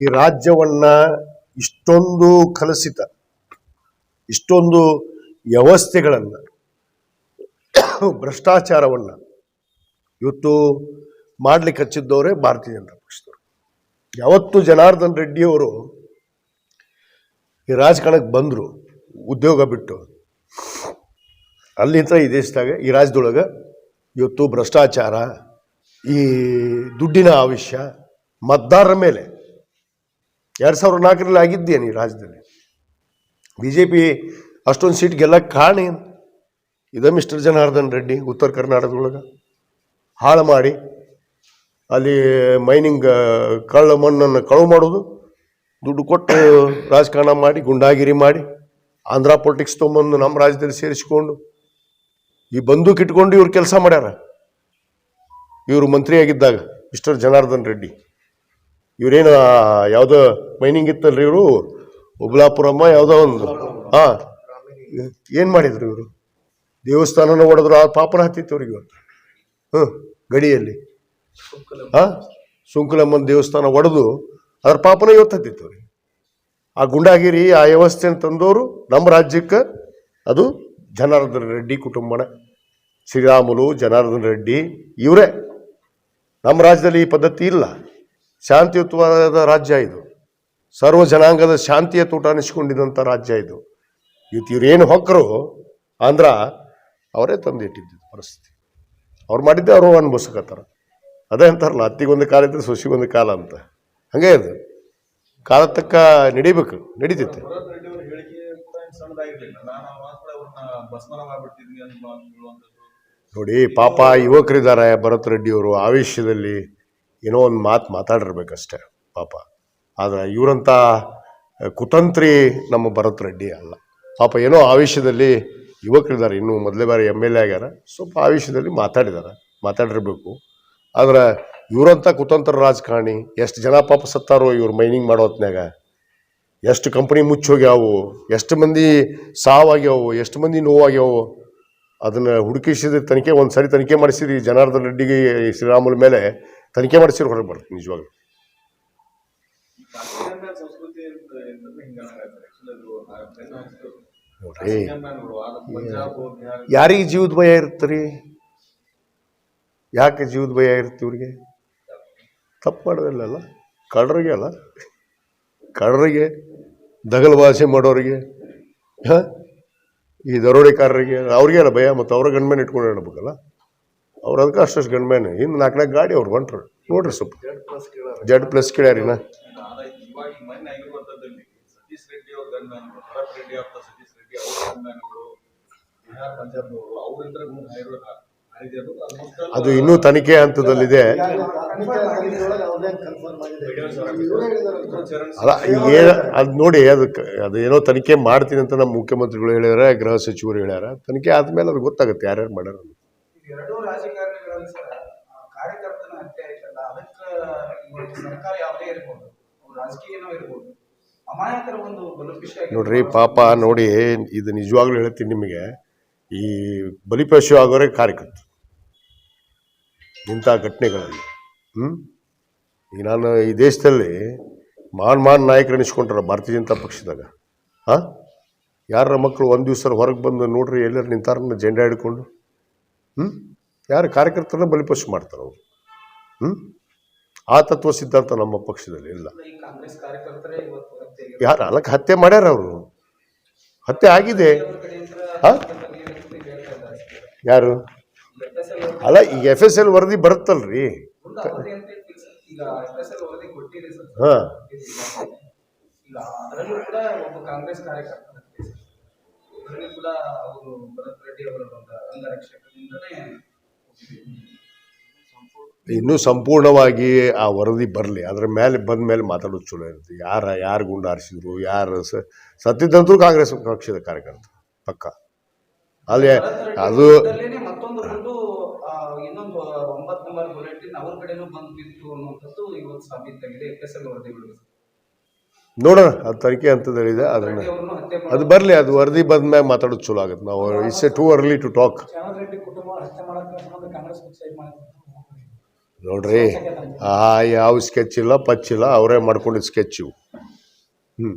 ಈ ರಾಜ್ಯವನ್ನ ಇಷ್ಟೊಂದು ಕಲಸಿತ, ಇಷ್ಟೊಂದು ವ್ಯವಸ್ಥೆಗಳನ್ನ, ಭ್ರಷ್ಟಾಚಾರವನ್ನ ಇವತ್ತು ಮಾಡ್ಲಿಕ್ಕೆ ಹಚ್ಚಿದ್ದವರೇ ಭಾರತೀಯ ಜನತಾ ಪಕ್ಷದವರು. ಯಾವತ್ತು ಜನಾರ್ದನ್ ರೆಡ್ಡಿಯವರು ಈ ರಾಜಕಾರಣಕ್ಕೆ ಬಂದರು, ಉದ್ಯೋಗ ಬಿಟ್ಟು, ಅಲ್ಲಿಂದ ಈ ದೇಶದಾಗ, ಈ ರಾಜ್ಯದೊಳಗೆ ಇವತ್ತು ಭ್ರಷ್ಟಾಚಾರ, ಈ ದುಡ್ಡಿನ ಆವಿಷ್ಯ ಮತದಾರರ ಮೇಲೆ ಎರಡು ಸಾವಿರದ ನಾಲ್ಕರಲ್ಲಿ ಆಗಿದ್ದೇನೆ ಈ ರಾಜ್ಯದಲ್ಲಿ. ಬಿ ಜೆ ಪಿ ಅಷ್ಟೊಂದು ಸೀಟ್ ಗೆಲ್ಲಕ್ಕೆ ಕಾರಣ ಏನು? ಇದ ಮಿಸ್ಟರ್ ಜನಾರ್ದನ್ ರೆಡ್ಡಿ, ಉತ್ತರ ಕರ್ನಾಟಕದೊಳಗೆ. ಹಾಳು ಮಾಡಿ ಅಲ್ಲಿ ಮೈನಿಂಗ್ ಕಳ್ಳ ಮಣ್ಣನ್ನು ಕಳುವು ಮಾಡೋದು, ದುಡ್ಡು ಕೊಟ್ಟು ರಾಜಕಾರಣ ಮಾಡಿ, ಗುಂಡಾಗಿರಿ ಮಾಡಿ, ಆಂಧ್ರ ಪೊಲಿಟಿಕ್ಸ್ ತೊಗೊಂಬಂದು ನಮ್ಮ ರಾಜ್ಯದಲ್ಲಿ ಸೇರಿಸಿಕೊಂಡು, ಈ ಬಂದೂಕಿಟ್ಕೊಂಡು ಇವ್ರು ಕೆಲಸ ಮಾಡ್ಯಾರ. ಇವರು ಮಂತ್ರಿಯಾಗಿದ್ದಾಗ ಮಿಸ್ಟರ್ ಜನಾರ್ದನ್ ರೆಡ್ಡಿ. ಇವರೇನು ಯಾವುದೋ ಮೈನಿಂಗ್ ಇತ್ತಲ್ರಿ ಇವರು? ಉಬ್ಲಾಪುರಮ್ಮ ಯಾವುದೋ ಒಂದು. ಹಾಂ. ಏನು ಮಾಡಿದ್ರು ಇವರು? ದೇವಸ್ಥಾನನ ಹೊಡೆದ್ರು, ಆ ಪಾಪನ ಹತ್ತಿತ್ತು ಅವ್ರಿಗೆ ಇವತ್ತು. ಹ್ಞೂ ಗಡಿಯಲ್ಲಿ. ಹಾಂ, ಸುಂಕುಲಮ್ಮನ ದೇವಸ್ಥಾನ ಒಡೆದು ಅದ್ರ ಪಾಪನ ಇವತ್ತು ಹತ್ತಿತ್ತು ಅವ್ರಿಗೆ. ಆ ಗುಂಡಾಗಿರಿ, ಆ ವ್ಯವಸ್ಥೆಯನ್ನು ತಂದವರು ನಮ್ಮ ರಾಜ್ಯಕ್ಕೆ ಅದು ಜನಾರ್ದನ ರೆಡ್ಡಿ ಕುಟುಂಬನ. ಶ್ರೀರಾಮುಲು, ಜನಾರ್ದನ ರೆಡ್ಡಿ, ಇವರೇ. ನಮ್ಮ ರಾಜ್ಯದಲ್ಲಿ ಈ ಪದ್ಧತಿ ಇಲ್ಲ. ಶಾಂತಿಯುತವಾದ ರಾಜ್ಯ ಇದು. ಸರ್ವ ಜನಾಂಗದ ಶಾಂತಿಯ ತೋಟ ಅನಿಸ್ಕೊಂಡಿದ್ದಂಥ ರಾಜ್ಯ ಇದು. ಇವತ್ತು ಇವ್ರೇನು ಹೊಕ್ಕರು ಆಂಧ್ರ ಅವರೇ ತಂದಿಟ್ಟಿದ್ದು ಪರಿಸ್ಥಿತಿ. ಅವ್ರು ಮಾಡಿದ್ದೆ ಅವರು ಅನುಭವಿಸ್ಕತ್ತಾರ ಅದೇ ಅಂತಾರಲ್ಲ ಅತ್ತಿಗೊಂದು ಕಾಲ ಇದ್ರೆ ಸೊಸಿಗೊಂದು ಕಾಲ ಅಂತ. ಹಂಗೆ ಅದು. ಕಾಲ ತಕ್ಕ ನಡಿಬೇಕು ನಡೀತೈತೆ ಏನ್ ನೋಡಿ, ಪಾಪ ಯುವಕರಿದ್ದಾರೆ ಭರತ್ ರೆಡ್ಡಿಯವರು ಆವೇಶದಲ್ಲಿ ಏನೋ ಒಂದು ಮಾತು ಮಾತಾಡಿರ್ಬೇಕಷ್ಟೆ, ಪಾಪ. ಆದರೆ ಇವರಂಥ ಕುತಂತ್ರಿ ನಮ್ಮ ಭರತ್ ರೆಡ್ಡಿ ಅಲ್ಲ. ಪಾಪ ಏನೋ ಆವೇಶದಲ್ಲಿ ಯುವಕರಿದ್ದಾರೆ. ಇನ್ನೂ ಮೊದಲೇ ಬಾರಿ ಎಂ ಎಲ್ ಎ ಆಗ್ಯಾರ. ಸ್ವಲ್ಪ ಆವೇಶದಲ್ಲಿ ಮಾತಾಡಿದ್ದಾರೆ ಮಾತಾಡಿರಬೇಕು. ಆದರೆ ಇವರಂಥ ಕುತಂತ್ರ ರಾಜಕಾರಣಿ, ಎಷ್ಟು ಜನ ಪಾಪ ಸತ್ತಾರೋ ಇವ್ರು ಮೈನಿಂಗ್ ಮಾಡೋ ಹೊತ್ನಾಗ ಎಷ್ಟು ಕಂಪ್ನಿ ಮುಚ್ಚೋಗ್ಯಾವು, ಎಷ್ಟು ಮಂದಿ ಸಾವಾಗ್ಯಾವು, ಎಷ್ಟು ಮಂದಿ ನೋವಾಗ್ಯಾವು, ಅದನ್ನು ಹುಡುಕಿಸಿದ ತನಿಖೆ ಒಂದು ಸರಿ ತನಿಖೆ ಮಾಡಿಸಿದ್ರಿ ಜನಾರ್ದನ್ ರೆಡ್ಡಿಗೆ, ಶ್ರೀರಾಮುಲ ಮೇಲೆ ತನಿಖೆ ಮಾಡ್ಸಿ ಹೊರಗೆ ಬರ್ತೀನಿ ನಿಜವಾಗ್ಲು. ನೋಡ್ರಿ. ಯಾರಿಗೆ ಜೀವದ ಭಯ ಇರುತ್ತೆ ಯಾಕೆ ಜೀವದ ಭಯ ಇರುತ್ತೆ ಇವ್ರಿಗೆ? ತಪ್ಪು ಮಾಡೋದಿಲ್ಲಲ್ಲ ಕಳ್ಳರಿಗೆ ಅಲ್ಲ? ಕಳ್ಳರಿಗೆ, ದಗಲ್ ಭಾಷೆ ಮಾಡೋರಿಗೆ, ಹ? ಈ ದರೋಡೆಕಾರರಿಗೆ, ಅವ್ರಿಗೆ ಅಲ್ಲ ಭಯ, ಮತ್ತು ಅವ್ರ ಗಂಡ್ಮೇನ್ ಇಟ್ಕೊಂಡು ಹೇಳ್ಬೇಕಲ್ಲ ಅವ್ರು ಅದಕ್ಕೆ ಅಷ್ಟಷ್ಟು ಗಂಡ್ಮೇನೆ ಇನ್ನು ನಾಲ್ಕು ಗಾಡಿ ಅವ್ರು ಹೊಂಟ್ರು. ನೋಡ್ರಿ ಸ್ವಲ್ಪ. ಜಡ್ ಪ್ಲಸ್ ಕೇಳ್ಯಾರಿನ ಅದು ಇನ್ನೂ ತನಿಖೆ ಹಂತದಲ್ಲಿದೆ. ಅಲ್ಲ, ಈಗ ಏನು ಅದು ನೋಡಿ ಅದಕ್ಕೆ ಅದು ಏನೋ ತನಿಖೆ ಮಾಡ್ತೀನಿ ಅಂತ ನಮ್ಮ ಮುಖ್ಯಮಂತ್ರಿಗಳು ಹೇಳ್ಯಾರ, ಗೃಹ ಸಚಿವರು ಹೇಳ್ಯಾರ. ತನಿಖೆ ಆದ್ಮೇಲೆ ಅದು ಗೊತ್ತಾಗುತ್ತೆ ಯಾರ್ಯಾರು ಮಾಡ್ಯಾರ ಅಂತ. ಎರಡೂ ರಾಜಕಾರಣಿಗಳಲ್ಲಿ ಸರ್ ಆ ಕಾರ್ಯಕರ್ತನ ಹತ್ಯೆ ಆಯ್ತಲ್ಲ ಅದಕ್ಕೆ ಸರ್ಕಾರ ಯಾವುದೇ ಇರ್ಬೋದು ರಾಜಕೀಯನೋ ಇರ್ಬೋದು, ಅಮಾಯಕರ ಒಂದು ನೋಡ್ರಿ, ಪಾಪ ನೋಡಿ, ಇದು ನಿಜವಾಗ್ಲೂ ಹೇಳ್ತೀನಿ ನಿಮಗೆ, ಈ ಬಲಿಪಶು ಆಗೋರೆ ಕಾರ್ಯಕರ್ತ ಇಂಥ ಘಟನೆಗಳಲ್ಲಿ ಹ್ಞೂ ಈಗ ನಾನು ಈ ದೇಶದಲ್ಲಿ ಮಾನ್ ಮಾನ್ ನಾಯಕರು ಎನಿಸ್ಕೊಂಡ್ರ ಭಾರತೀಯ ಜನತಾ ಪಕ್ಷದಾಗ. ಹಾಂ? ಯಾರ ಮಕ್ಕಳು ಒಂದು ದಿವಸ ಹೊರಗೆ ಬಂದು ನೋಡ್ರಿ, ಎಲ್ಲರೂ ನಿಂತಾರ ಜೆಂಡಾ ಹಿಡ್ಕೊಂಡು ಹ್ಞೂ ಯಾರು ಕಾರ್ಯಕರ್ತರನ್ನ ಬಲಿಪಶು ಮಾಡ್ತಾರೆ ಅವರು ಹ್ಞೂ ಆ ತತ್ವ ಸಿದ್ಧಾಂತ ನಮ್ಮ ಪಕ್ಷದಲ್ಲಿ ಇಲ್ಲ. ಯಾರು ಅಲ್ಲಕ್ಕೆ ಹತ್ಯೆ ಮಾಡ್ಯಾರ ಅವರು. ಹತ್ಯೆ ಆಗಿದೆ. ಯಾರು? ಅಲ್ಲ ಈಗ ಎಫ್ ಎಸ್ ಎಲ್ ವರದಿ ಬರುತ್ತಲ್ರಿ. ಹಾಂ. ಇನ್ನೂ ಸಂಪೂರ್ಣವಾಗಿ ಆ ವರದಿ ಬರಲಿ ಅದ್ರ ಮೇಲೆ ಬಂದ ಮೇಲೆ ಮಾತಾಡೋದು ಚಲೋ ಇರುತ್ತೆ. ಯಾರ ಯಾರು ಗುಂಡು ಹಾರಿಸಿದ್ರು ಯಾರು ಸ ಸತ್ತಿದ್ದಂತೂ ಕಾಂಗ್ರೆಸ್ ಪಕ್ಷದ ಕಾರ್ಯಕರ್ತ ಪಕ್ಕ. ಅಲ್ಲಿ ಅದು ನೋಡೋಣ ಅದು ತನಿಖೆ ಅಂತದಲ್ಲಿದೆ ಅದನ್ನ ಅದು ಬರಲಿ ಅದು ವರದಿ ಬಂದ ಮೇಲೆ ಮಾತಾಡೋದು ಚಲೋ ಆಗುತ್ತೆ. ನಾವು it's a too early to talk ನೋಡ್ರಿ. ಆ ಯಾವ ಸ್ಕೆಚ್ ಇಲ್ಲ ಪಚ್ಚಿಲ್ಲ ಅವರೇ ಮಾಡ್ಕೊಂಡಿದ್ದು ಸ್ಕೆಚ್ ಇವು. ಹ್ಞೂ